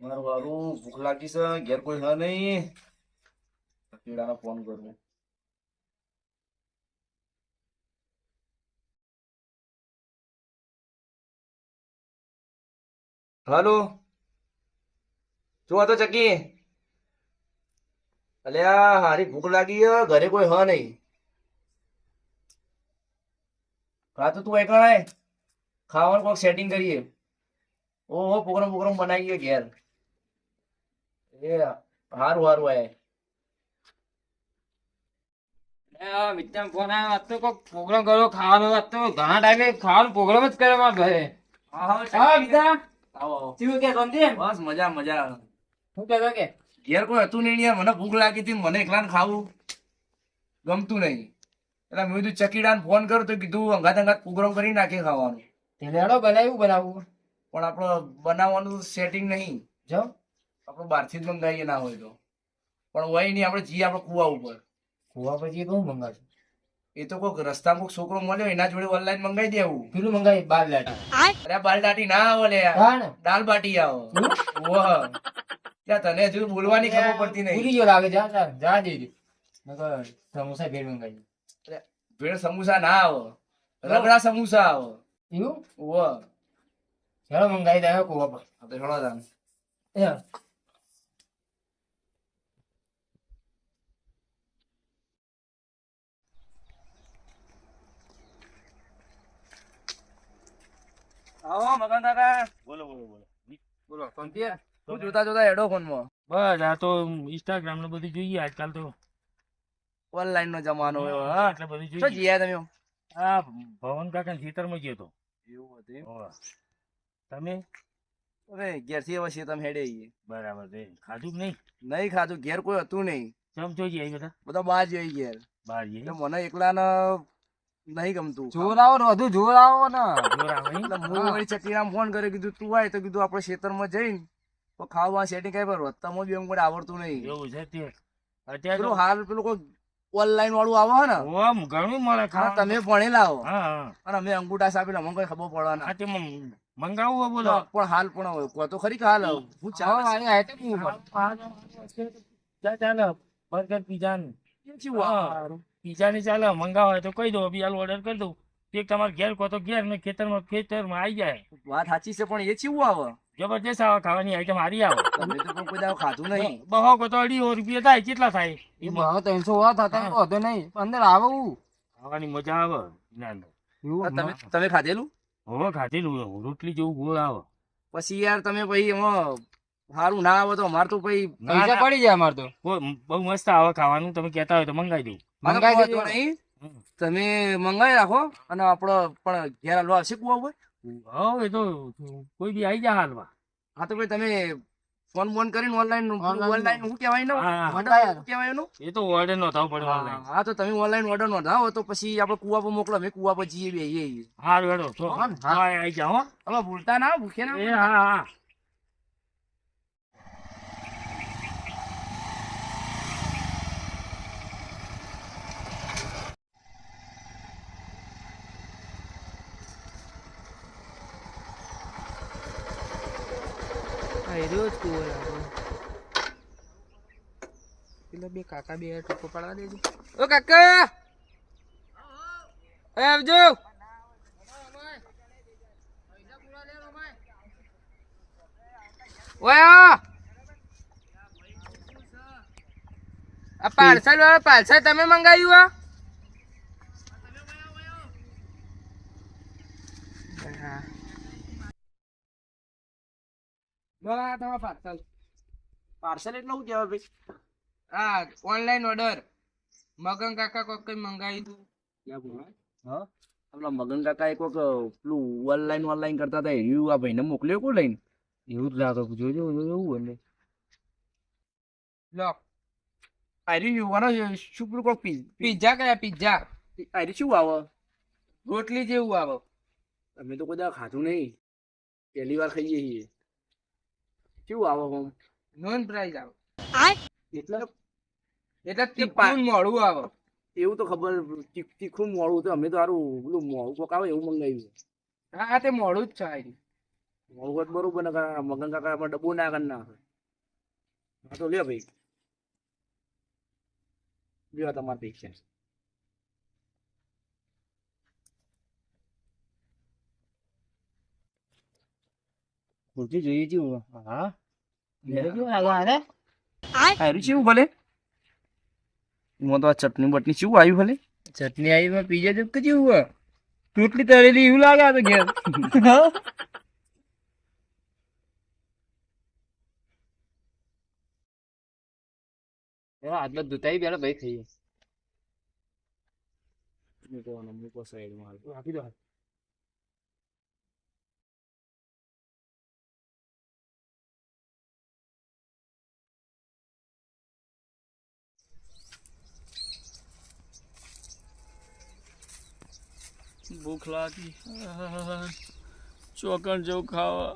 મારું ભૂખ લાગી છે, ઘેર કોઈ હ નહીં. પીડાનો ફોન કરું. હાલો? શું હતો ચકી? અલ્યા હારી ભૂખ લાગી ઘરે કોઈ હ નહીં. હા તો તું એકણાય ખાવાનું કોઈક સેટિંગ કરીએ. ઓહો પ્રોગ્રામ પ્રોગ્રામ બનાવીએ ઘેર. એ હારું હારું આય. મિત્ર ફોન આવ્યો તો કોક પ્રોગ્રામ કર્યો ખાવાનો આજ ઘણા ટાઈમે ખાવાનો પ્રોગ્રામ જ કર્યો મારા ઘરે હા હા મિત્ર આવો. આવો. કે શાંતિ? બસ મજા મજા શું કહેતો કે? ઘેર કોઈ હતું નહીં યાર મને ભૂખ લાગી હતી મને એકલાને ખાવું ગમતું નહીં. એટલે મેં કીધું ચકીડાને ફોન કર્યો તો કીધું અંગાત અંગાત પ્રોગ્રામ કરી નાખે ખાવાનું. તેલેડો બનાવ્યું બનાવવું. પણ આપણો બનાવવાનું સેટિંગ નહીં. જો. આપણે બહારથી જ મંગાવીએ ના હોય તો. પણ હોય નહીં આપણે જઈએ આપણે કુવા ઉપર. કુવા પછી બહુ મંગાવશું? એ તો કોઈક રસ્તામાં કોઈક છોકરો મળ્યો એના જોડે ઓનલાઈન મંગાવી દેવું. પેલું મંગાવી બાલ લાટી અરે બાલ દાટી ના આવો લે દાલ બાટી આવો. ઓહ ત્યાં તને હજુ બોલવાની ખબર પડતી નહીં. ભૂલી ગયો લાગે જા જા જા જઈ સમોસા ભેળ મંગાવી. ભેળ સમોસા ના આવો. રગડા સમોસા આવો. એવું? ઓહ ચાલો મંગાવી દે કુવા પર. તો હેળો તાન. આવો મગન કાકા. બોલો બોલો બોલો. બોલો શાંતિ હે? જોતા જોતા હેડો ફોનમાં? બસ આ તો ઇન્સ્ટાગ્રામ ને બધું જોઈએ આજકાલ તો. ઓનલાઈન નો જમાનો હા એટલે બધું શું જીયા તમે? આ ભવન કાકા ખેતરમાં ગયો તો. એવું હતું તમે? અરે ઘેરથી હવે તમે હેડે બરાબર છે. ખાધું નહીં? નહીં ખાધું ઘેર કોઈ હતું નહીં. ચમ જોઈ બધા? બધા બહાર જઈ ઘેર બહાર એટલે મને એકલા નહીં ગમતું જોરાવો ને વધુ જોરાવો ને એટલે વળી ચકીરામ ફોન કર્યો કીધું તું આય તો કીધું આપણે ખેતરમાં જઈને તો ખાવા સેટિંગ કઈ પર રસ્તામાં બી એમ કોઈ આવડતું નહીં એવું છે તે અત્યારે તો હાલ પેલું કોઈ ઓનલાઈન વાળું આવે હે ને ઓમ ઘણું મળે ખા તમે ભણેલા હો હા હા અને અમે અંગૂઠા સાપી અમને કઈ ખબર પડવાના તે મંગાવું બોલો પણ હાલ પણ કો તો ખરી હાલ હું ચાવ આની આઈટમ હું ઉપર ચા ચાલે બર્ગર પીઝા ને કેવું આ? પીઝા ને ચાલે મંગાવા હોય તો કહી દો બી ઓર્ડર કરી દઉં. એક તમારે ઘેર કહો તો ઘેર ને ખેતરમાં ખેતરમાં આવી જાય. વાત સાચી છે પણ એ ચીવું આવે? જબરજસ્ત આવે ખાવાની આઈટમ હારી આવે. તમે તો પણ કોઈ દાડો ખાધું નહીં. બહો કો તો અઢીસો રૂપિયા થાય કેટલા થાય? એ ત્રણસો હોવા થતા હા. નહીં. અંદર આવે ખાવાની મજા આવે. ના ના. તમે તમે ખાધેલું? હવે ખાધેલું રોટલી જેવું ગોળ આવે. પછી યાર તમે પછી એમાં સારું ના આવે તો અમારે તો પછી પૈસા પડી જાય અમારે તો. બહુ બહુ મસ્ત આવે ખાવાનું. તમે કહેતા હોય તો મંગાવી દઉં. વાંધો દેજો. નહીં. તમે મંગાવી રાખો અને આપણો પણ ઘેર હાલવા કુવા ઉપર હવે એ તો કોઈ બી આવી જાય હાલમાં. હા તો ભાઈ તમે ફોન ફોન કરીને ઓનલાઈન ઓનલાઈન શું કહેવાય હા, હા. શું કહેવાય નો એ તો ઓર્ડર નો થાવ પડે હા, હા તો તમે ઓનલાઈન ઓર્ડર નો થાવ તો પછી આપણે કુવા પર મોકલો મે કુવા પર જઈએ બે આવીએ હા તો હા, હા. આવી જાઓ હો. તમે ભૂલતા ના ભૂખે ના. એ હા. હા પેલા બે કાકા બે ટોપો પાડવા દેજો. ઓ કાકા! એ આવજો! ઓય આ આ પાર્સલ વાળા પાર્સલ તમે મંગાવ્યું આ હા. આ તમારા પાર્સલ પાર્સલ એટલે શું કહેવાય ભાઈ? હા ઓનલાઈન ઓર્ડર મગન કાકા કોક કઈ મંગાવી તું હા? આપણા મગન કાકા એક વખત પેલું ઓનલાઈન ઓનલાઈન કરતા હતા એવું આ ભાઈને મોકલ્યો કોણ લઈને? એવું જ લાગે જોજો એવું એટલે. લો. આરી યુવાનો શું પેલું કોક પિઝા કયા પિઝા આરી શું આવે? રોટલી જેવું આવે. અમે તો કોઈ ખાધું નહીં. પહેલી વાર ખાઈએ છીએ. કેવું આવે હોમ નોન પ્રાઇઝ આવે. એટલે એટલે તીખું મોડું આવે. એવું તો ખબર તીખું મોડું તો અમે તો સારું પેલું મોડું કોક આવે એવું મંગાવ્યું. હા હા તે મોડું જ છે આ રહ્યું. મોડું બરોબર ને મગન કાકા આપણે ડબ્બો ના કરી નાખે. હા તો લ્યો ભાઈ. લ્યો તમારે પૈસા ખુરશી જોઈએ છે હા? ભલે? એમાં તો આ ચટણી બટની ચેવું આવ્યું ભલે? ચટણી આવી માં પીજા તો કે હોય? ટોટલી તળેલી એવું લાગે આ તો ઘેર. આટલા દુતાઈ બેલા ભાઈ ખાઈએ. મૂકો મૂકો સાઈડમાં. આપી દો ભૂખ લાગી. ચોકણ જેવું ખાવા.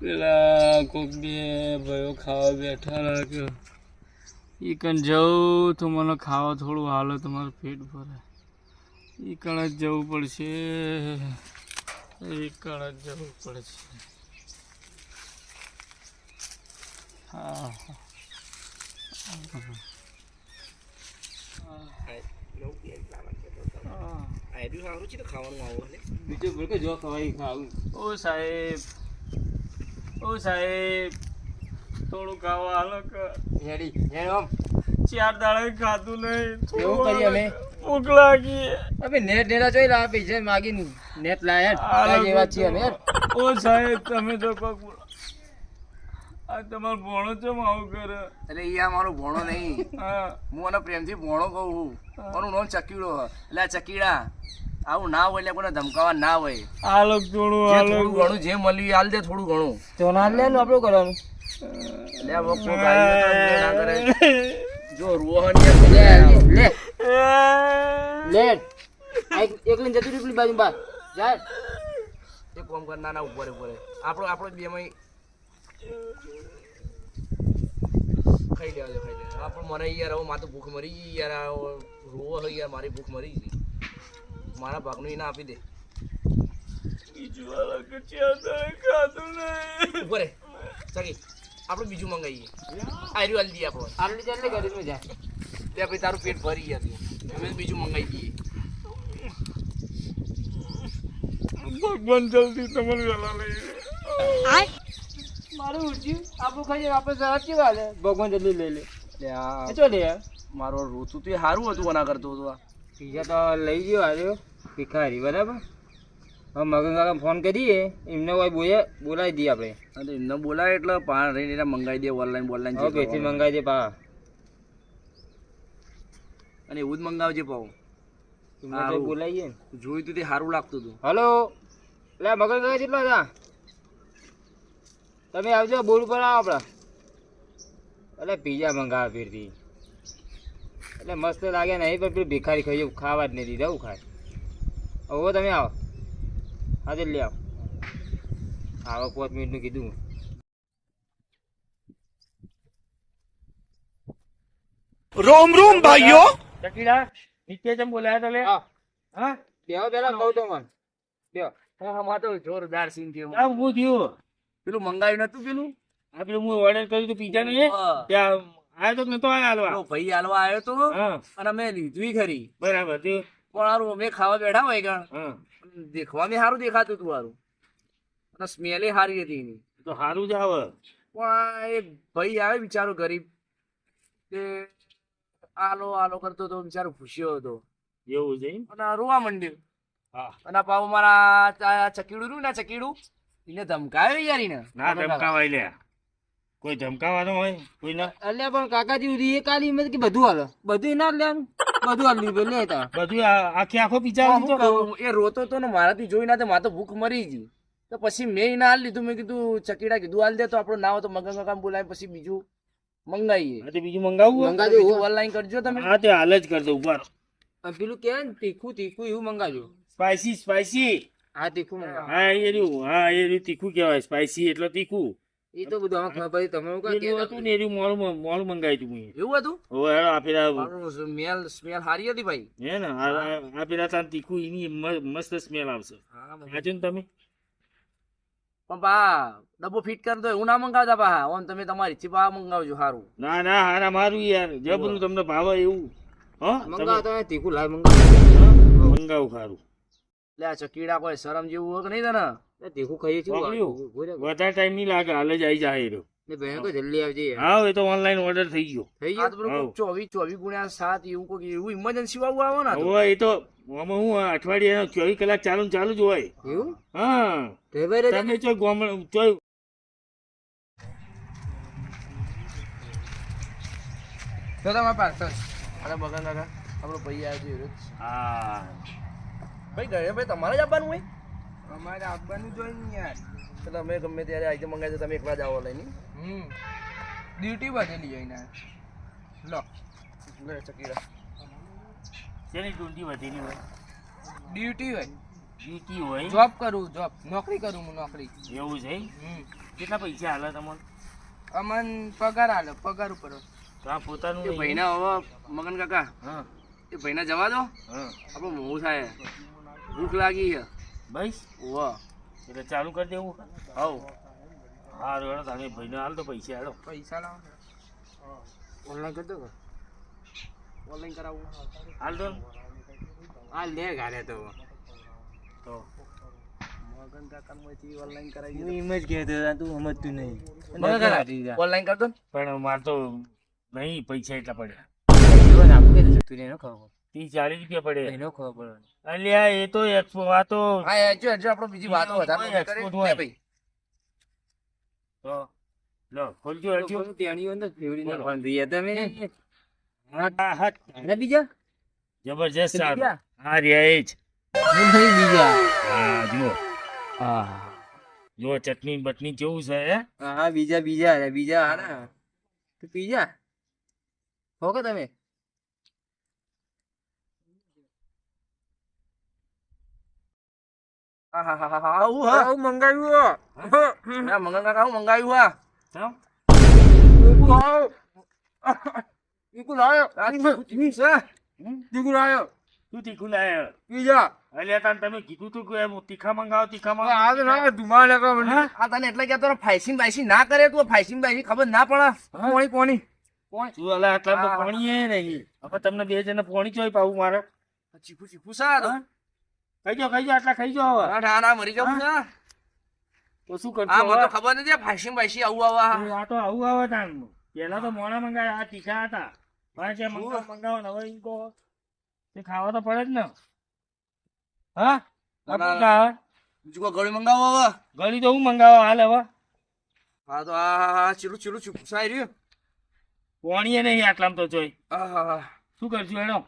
પેલા કોક બે ભાઈઓ ખાવા બેઠા રાખ્યો એ કણ જવું તો મને ખાવા થોડું હાલે, તમારું પેટ ભરે. એ કણ જ જવું પડશે. એ કણ જ જવું પડશે. હા હા આયરું સારું છે તો ખાવાનું આવો એટલે બીજું બોલ કે જો ખવાય ખાવું ઓ સાહેબ ઓ સાહેબ થોડું ખાવા હાલો હેડી ચાર દાડે ખાધું નહીં એવું કરીએ અમે? ભૂખ લાગી અમે નેટ નેરા જોઈ લા પૈસા માગી નેટ લાયા જેવા છીએ અમે ઓ સાહેબ તમે તો કોક. આ તમારો ભોણો ચમ આવું કરે? એટલે એ આ મારો ભોણો નહીં. હા. હું આને પ્રેમથી ભોણો કહું છું. મારું નામ ચકીડો એટલે આ ચકીડા આવું ના હોય એટલે કોને ધમકાવા ના હોય. હાલો થોડું થોડું ઘણું જે મળ્યું હાલ દે થોડું ઘણું. તો ના લે નું આપણું કરવાનું. એમ ના કરે. જો રોહન લે. લે. લે એકલી જતી રહી પેલી બાજુ બાર જા. એ કોમ કર ના ના ઉપર ઉપર આપણો આપણો બે માં ખાઈ લેવા દે ખાઈ લેવા પણ મને યાર હવે માથું ભૂખ મરી ગઈ યાર રોવો હોય યાર મારી ભૂખ મરી ગઈ. મારા ભાગનું એના આપી દે. ઉપર સગી આપણે બીજું મંગાવીએ આર્યું હાલ દઈએ આપણો ચાલે ગાડી જાય. તે પછી તારું પેટ ભરી ગયા અમે બીજું મંગાવી દઈએ. ભગવાન જલ્દી તમને વેલા લઈ જાય. મારું ઉઠ્યું આપણું ખાઈ વાપસ જવા કેવા હાલે? ભગવાન જલ્દી લઈ લે. આ ચો લે. મારો રોતું તો સારું હતું મના કરતો હતો બીજા તો લઈ ગયો આવ્યો ભિખારી બરાબર? હવે મગન કાકા ફોન કરીએ. એમને કોઈ બોલે બોલાવી દઈએ આપણે. હા એમને બોલાય એટલે પાણ રહીને એને મંગાવી દે ઓનલાઈન ઓનલાઈન હવે પેથી મંગાવી દે પા અને એવું જ મંગાવજે પાઉ. બોલાવીએ જોયું તું તે સારું લાગતું હતું. હલો. એટલે મગન કાકા કેટલા હતા? તમે આવજો બોલ પર આવો આપણા. એટલે પીઝા મંગાવે ફીરથી. એટલે મસ્ત લાગે નહીં પણ પેલું ભિખારી ખાઈ ખાવા જ નહીં દીધા એવું ખાય. હવે તમે આવો. હા લઈ આવો. આવો પાંચ મિનિટનું કીધું ચકીડા નીચે જેમ બોલાયા તલે? હા. હા? બેહો પેલા કહું તો મને. બેહો. હા હા તો જોરદાર સીન થયો. હું થયું. પેલું મંગાવ્યું નતું પેલું? આ પેલું હું ઓર્ડર કર્યું હતું પીઝા નું. ત્યાં આવ્યો તો નતો આવ્યો હાલવા. ભાઈ હાલવા આવ્યો તો? અને અમે લીધું ખરી. બરાબર પણ સારું અમે ખાવા બેઠા હોય ગણ. દેખવા મેં સારું દેખાતું હતું સારું અને સ્મેલે સારી હતી એની. તો સારું જ આવે. પણ એક ભાઈ આવે બિચારો ગરીબ. તે આલો આલો કરતો હતો બિચારો ખુશ્યો હતો. એવું છે? અને રોવા માંડ્યું. અને પાછું મારા ચકીડું રહ્યું ને ચકીડું? એને ધમકાવ્યો યાર એને ના ધમકાવાય લે. કોઈ ધમકાવાનો હોય કોઈ ના. અલ્યા પણ કાકાજી ઉધી એ કાલી મેં કે બધું હાલે? બધું ના લેવાનું બધું હાલ લીધું લે તા બધું આખી આખો પીઝા તો. એ રોતો તો ને મારાથી જોઈ ના તો મારે તો ભૂખ મરી ગઈ. તો પછી મેં ના હાલ લીધું મેં કીધું ચકીડા કીધું હાલ દે તો આપણો ના હોય તો મગન કાકા બોલાય પછી બીજું મંગાવીએ હા તે બીજું મંગાવવું મંગાવજો ઓનલાઈન કરજો તમે. હા તે હાલ જ કરજો ઉપર પેલું કે તીખું તીખું એવું મંગાવજો સ્પાઈસી સ્પાઈસી હા તીખું હા એ રહ્યું. હા એ રહ્યું તીખું કહેવાય સ્પાઈસી એટલે તીખું. એ તો બધું આમાં ખબર પડી. તમે એવું હતું ને એર્યું મોડું મોડું મંગાવ્યું હતું એવું હતું? હવે હેડો આ પેલા સ્મેલ સ્મેલ સારી હતી ભાઈ. હે ને આ પેલા તાન તીખું એની મસ્ત સ્મેલ આવશે. હા સાચું ને તમે? પણ બા ડબ્બો ફિટ કરી દો એવું ના મંગાવતા બા. ઓન તમે તમારી ઈચ્છા મંગાવજો સારું ના ના હારા મારું યાર. જબરું તમને ભાવે એવું. હા મંગાવો તમે તીખું લાવ મંગાવ મંગાવું ખારું લે આ ચકીડા કોઈ શરમ જેવું હોય કે નહીં તને? એ તીખું ખાઈએ છીએ. વધારે ટાઈમ નહીં લાગે હાલ જ આવી જાય રહ્યો ને બહેન તો જલ્દી આવજે. હા એ તો ઓનલાઈન ઓર્ડર થઈ ગયો. થઈ આ ગયું તો પેલું હાઉ. કોક ચોવીસ ચોવીસ ગુણ્યા સાત એવું કોક એવું ઇમરજન્સી વાળું આવે ને હવે એ તો આમાં હું અઠવાડિયે ચોવીસ કલાક ચાલુ ચાલુ જ હોય. એવું? હા. તમે ચો ગોમડ ચો તો તમારા પાર્સલ અરે બગન કાકા આપણો ભાઈ આવ્યો છે એરો જ. હા. ભાઈ ઘરે ભાઈ તમારે જ આવવાનું હોય? અમારે આપવાનું જોઈએ ને યાર. એટલે તમે ગમે ત્યારે આઈટમ મંગાવી દો તમે એકલા જ આવો લઈને. હમ. ડ્યુટી બદલી જઈને લો. લે ચકીરા. તેની ડ્યુટી વધેલી હોય? ડ્યુટી હોય. ડ્યુટી હોય? જોબ કરું જોબ નોકરી કરું હું નોકરી. એવું છે હમ. કેટલા પૈસા હાલે તમને? અમન પગાર હાલે પગાર ઉપર. તો આ પોતાનું ભાઈના. હવે મગન કાકા હા. એ ભાઈના જવા દો? હા. આપણું મોહ થાય. ભૂખ લાગી છે. બસ. વાહ એટલે ચાલુ કરી દેવું. હવ. હા હેડો તમે ભાઈને હાલ તો પૈસા હાલો. પૈસા લાવો. ઓનલાઈન કરી દો ઓનલાઈન કરાવવું હાલ દો હાલ લે ઘરે તો. તો. ઓનલાઈન કરાવી હું એમ જ કહેતો તું સમજતું નહીં. ઓનલાઈન કર દો પણ મારે તો નહીં પૈસા એટલા પડ્યા. ત્રીસ ચાલીસ રૂપિયા પડે અલ્યા એ તો એક્સપો આ તો હા એ જો આપણો આપણે બીજી વાતો વધારે એક્સપો હોય. ભાઈ તો લો ખોલજો હલજો હા હા બીજા જબરજસ્ત સારું બીજા? હા રે એ જ બીજા હા જુઓ હા જો ચટણી બટની કેવું છે હે હા બીજા બીજા બીજા હારા તો બીજા હો કે તમે હા હા હા હા હા આવું હા? આવું મંગાવ્યું હા. મગન કાકા હું મંગાવ્યું હા. ઈકુ લાયો આ? ઈકુ લાયો તું તીખું લાયા બીજા અલ્યા તાન તમે કીધું તું કે તીખા મંગાવો તીખા આ મંગાવો. તો ના ધુમા લગા મને. હા? આ તને એટલે કહેતો ફાઈસિંગ બાઈસિંગ ના કરે તું? ફાઈસિંગ બાઈસિંગ ખબર ના પડે? કોણી કોણી તું અલા આટલા તો હા. નહીં. હવે તમને બે જણ પાણી ચોય પાવું મારે. ચીકુ ચીકુ આ હા? ખાઈ જાઓ ખાઈ જાઓ આટલા ખાઈ જાઓ હવે. ના ના મરી જાઉં ને તો શું આ મને ખબર નથી ફાઈસિંગ બાઈસિંગ આવું આવા? આ તો આવું આવે તાન. પેલા તો મોણા મંગાયા આ તીખા હતા. પણ જે મંગાવ મંગાવો હવે ઈ કહો તે ખાવા તો પડે જ ને. હા? ના? બીજું કોઈ ગળું મંગાવો હવે? ગળી તો હું મંગાવો હાલ હવે. હા તો આ ચીલું ચીલું ચીકુ રહ્યું. પાણી નહીં આટલામાં તો જોઈ. શું કરશું હેડો?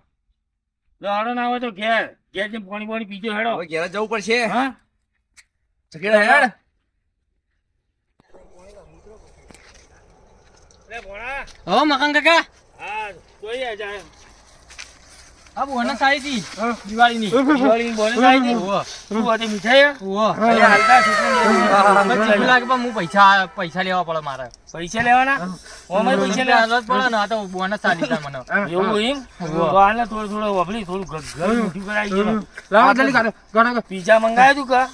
જો ના આવે તો ઘેર. ઘેર જેમ પાણી પાણી પીજો હેડો. હવે ઘેર જવું પડશે. હા? ચકેડા હેડ. લે ભોણા હો મકાન કાકા. હા જોઈએ જાય આ બોનસ આવી હતી. દિવાળીની. દિવાળીની bonus આવી હતી? શું હતી મીઠાઈ? હે? અરે હાલતા ચીકુ લાગે પણ હું પૈસા પૈસા લેવા પડે મારે. પૈસા લેવાના? ઓમે પૈસા લેવા. પડે ને આ તો બોનસ આલી તા મને. એવું એમ? હાલે થોડું થોડું વભલી થોડું ઘર મોટું કરાવી દે લાવો જલ્દી કાઢો. કાઢો પીઝા મંગાવ્યું તું કા?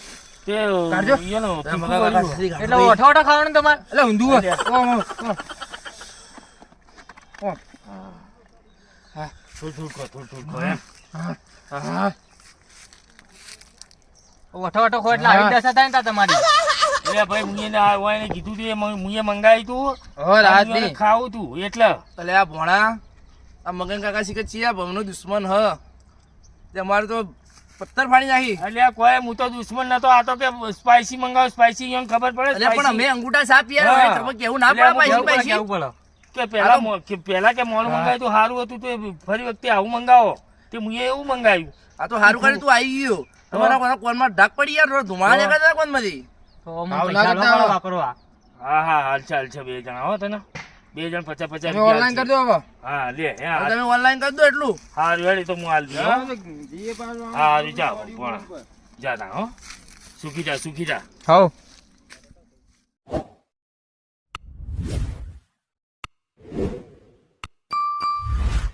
તે કાઢજો. નો એટલે ઓઠા ઓઠા ખાવાનું તમારે? એટલે ઊંધું થોડું થોડું થોડું થોડું એમ. ઓઠો ઓઠો ખો એટલે આવી દશા થાય ને તમારી. એટલે ભાઈ મુએ ને આ ઓયને કીધું તું મુએ મંગાવી તું. હો રાત ખાવું તું એટલે. અલે આ ભોણા આ મગન કાકા શીખે છીએ ભવનો દુશ્મન હ. અમારે તો પથ્થર ફાડી નાખી. એટલે કોઈ હું તો દુશ્મન નતો આ તો કે સ્પાઈસી મંગાવ સ્પાઈસી એમ ખબર પડે પણ અમે. અંગૂઠા સાપ યાર તમે કેવું ના પડે કેવું પૈસી કે પેલા પેલા કે મોલ મંગાવ્યું તો સારું હતું તો ફરી વખતે આવું મંગાવો. તે મુએ એવું મંગાવ્યું. આ તો સારું કરે તું આવી ગયો. તમારા કોના કોનમાં ઢાક પડી યાર ધુમાડા હા. તો હું પૈસા લો વાપરવા હા હા હાલ ચાલ છે બે જણા હો તને. બે જણ પચાસ પચાસ ઓનલાઈન કરી દો હવે. હા લે હાલ. તમે ઓનલાઈન કરી દો એટલું. હા હેડી તો હું હાલ દઉં, હા હારું પણ. જા તા, હો. સુખી જા સુખી જા. હો